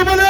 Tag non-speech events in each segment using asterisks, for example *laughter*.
দুর্বলের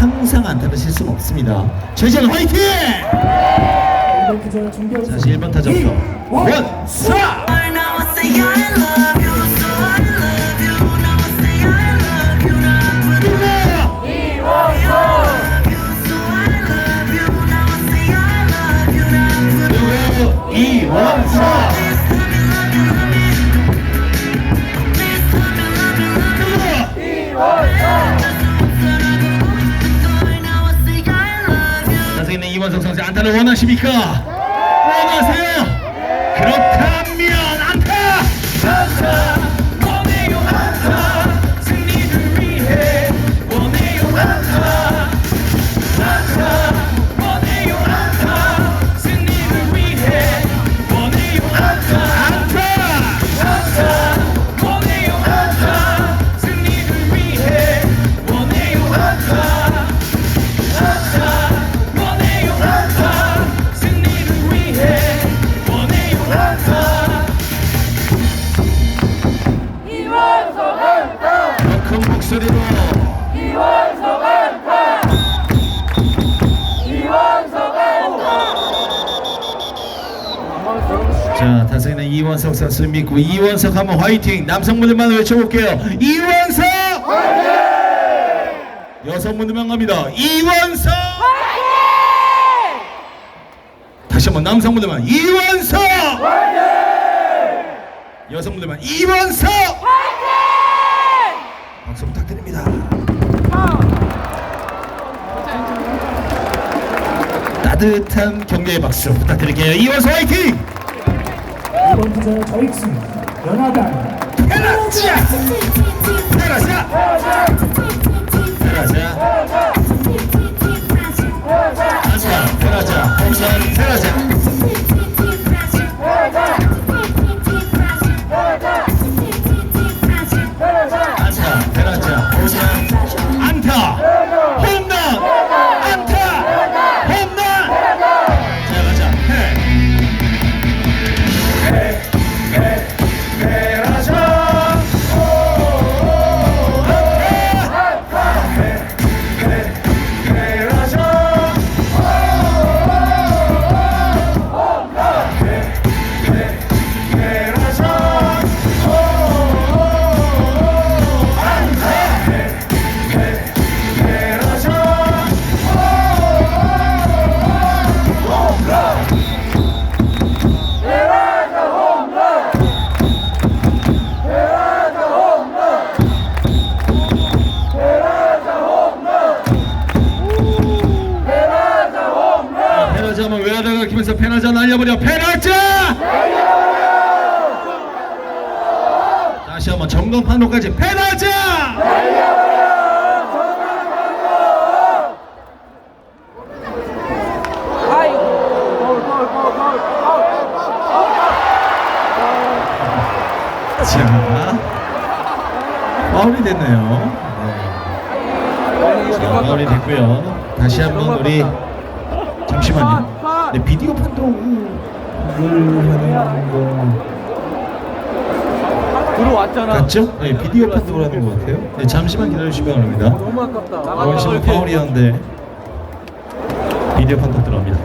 항상 안타를 칠 수는 없습니다. 최재현 화이팅! 다시 1번 타점부터 원, 사! 이원석 선수 안타를 원하십니까? 원하세요? 그렇다면 안타! 안타! 자 다섯이는 이원석 선수 믿고 이원석 한번 화이팅! 남성분들만 외쳐볼게요. 이원석! 화이팅! 여성분들만 갑니다. 이원석! 다시 한번 남성분들만. 이원석! 여성분들만. 이원석! 박수 부탁드립니다. 따뜻한 격려의 박수 부탁드릴게요. 이원석 화이팅 이번 주제 저익수 연하단 페라자 페라자 아자 페라자 홈런 페라자 키면서 페라자 날려버려. 페라자 다시 한번 정동판로까지. 페라자 자 파울이 됐네요. 네. 자, 파울이 됐고요. 다시 한번 우리 잠시만요 네, 비디오 판독을 하는 거 들어왔잖아 맞죠? 네, 비디오 판독을 하는 것 같아요. 네, 잠시만 기다려주시기 바랍니다. 너무 아깝다 원심은 파울이었는데 비디오 판독 들어갑니다.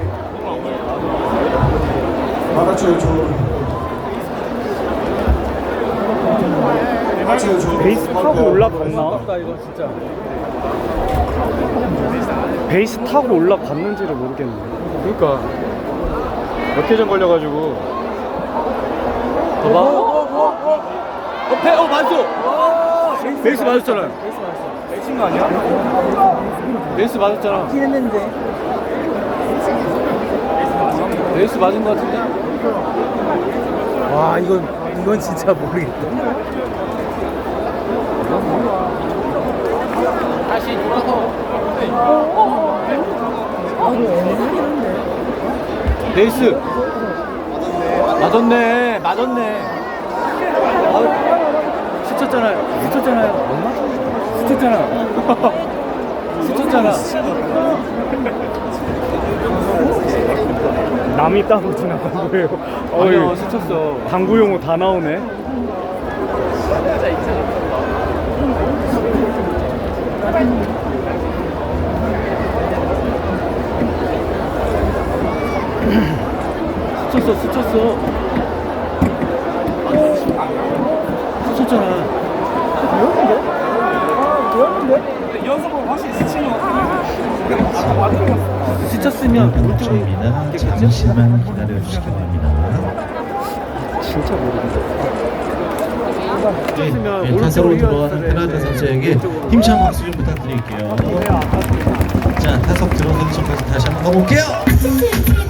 받아줘요 저 베이스 타고 올라갔나? 아깝다 이거 진짜. 베이스 타고 올라갔는지를 모르겠네. 그러니까. 몇개전 걸려가지고. 봐봐. 어, 배, 어 맞어. 베이스 맞았잖아 베이스 맞았어. 배친 거 아니야? 베이스 맞았잖아. 했는데. 베이스 맞은 거 같은데? 와 이건 이건 진짜 모르겠다 다시 돌아서 베이스. 맞았네 맞았네. 아, 스쳤잖아요. 스쳤잖아요? 스쳤잖아. *laughs* 스쳤잖아. 남이 따로 지나간 거예요. 아니요 스쳤어. 당구 용어 다 나오네. 스쳤어 스쳤어 스쳤잖아 스쳤으면 동점입니다. 잠시만 기다려 주시기 바랍니다. 진짜 모르겠네. 네, 네, 타석으로 들어가는 페나드 선수에게 힘찬 박수 좀 부탁드릴게요. 자, 타석 들어가기 전까지 다시 한번 가볼게요.